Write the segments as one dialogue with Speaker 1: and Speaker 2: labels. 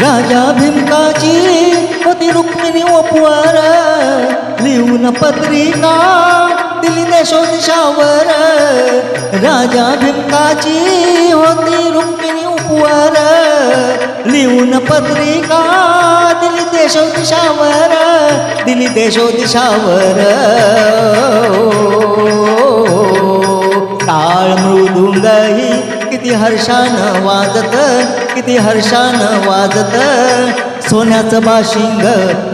Speaker 1: राजा भीमकाची होती रुक्मिणी ओपवर. लिहून पत्रिका दिली देशोदिशावर राजा भीमकाची होती रुक्मिणी उपवार लिहून पत्रिका दिली देशोदिशावर दिली देशोदिशावर टाळ मृदुंगही किती हर्षानं वाजत किती हर्षानं वाजत. सोन्याचं बाशिंग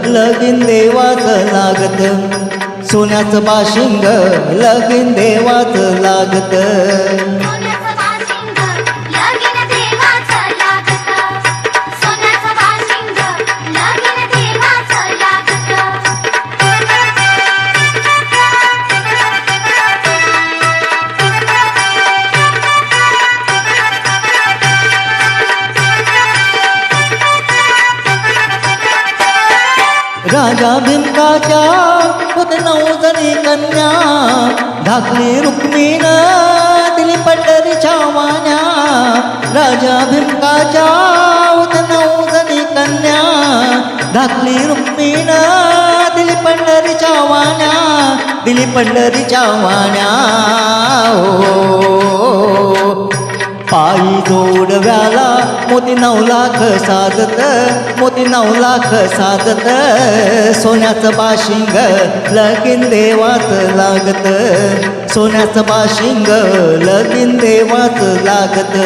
Speaker 1: लगीन देवाचं लागत. सोन्याचं बाशिंग लगीन देवाचं लागत. राजा भीमकाच्या होत नऊ जणी कन्या. धाकली रुक्मिण दिली पंढरीच्या वाण्या. राजा भीमकाच्या होत नऊ जणी कन्या. धाकली रुक्मिण दिली पंढरीच्या वाण्या. दिली पंढरीच्या वाण्या. हो. हो, हो, हो. पायी जोडव्याला मोती नऊ लाख साजत मोती नऊ लाख साजत. सोन्याचं बाशिंग लगीन देवाचं लागत. सोन्याचं बाशिंग लगीन देवाचं लागत.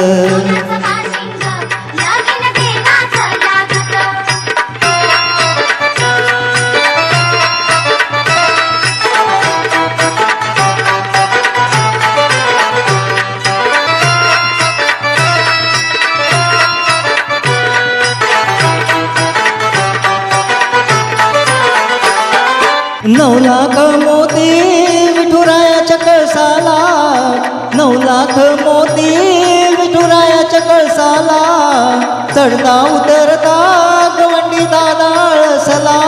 Speaker 1: नऊ लाख मोती विठुरायाच्या कळसाला. नऊ लाख मोती विठुरायाच्या कळसाला. चढता उतरता गवंडी दादा आळसला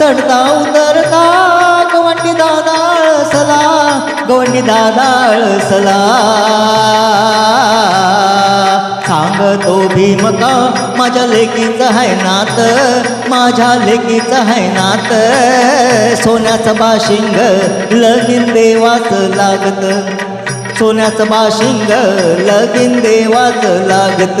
Speaker 1: चढता उतरता गवंडी दादा आळसला गवंडी दादा आळसला सांगतो भीमका माझ्या लेकीचं आहे नात माझ्या लेकीचं आहे नात. सोन्याचं बाशिंग लगीन देवाचं लागत. सोन्याचं बाशिंग
Speaker 2: लगीन देवाचं लागत.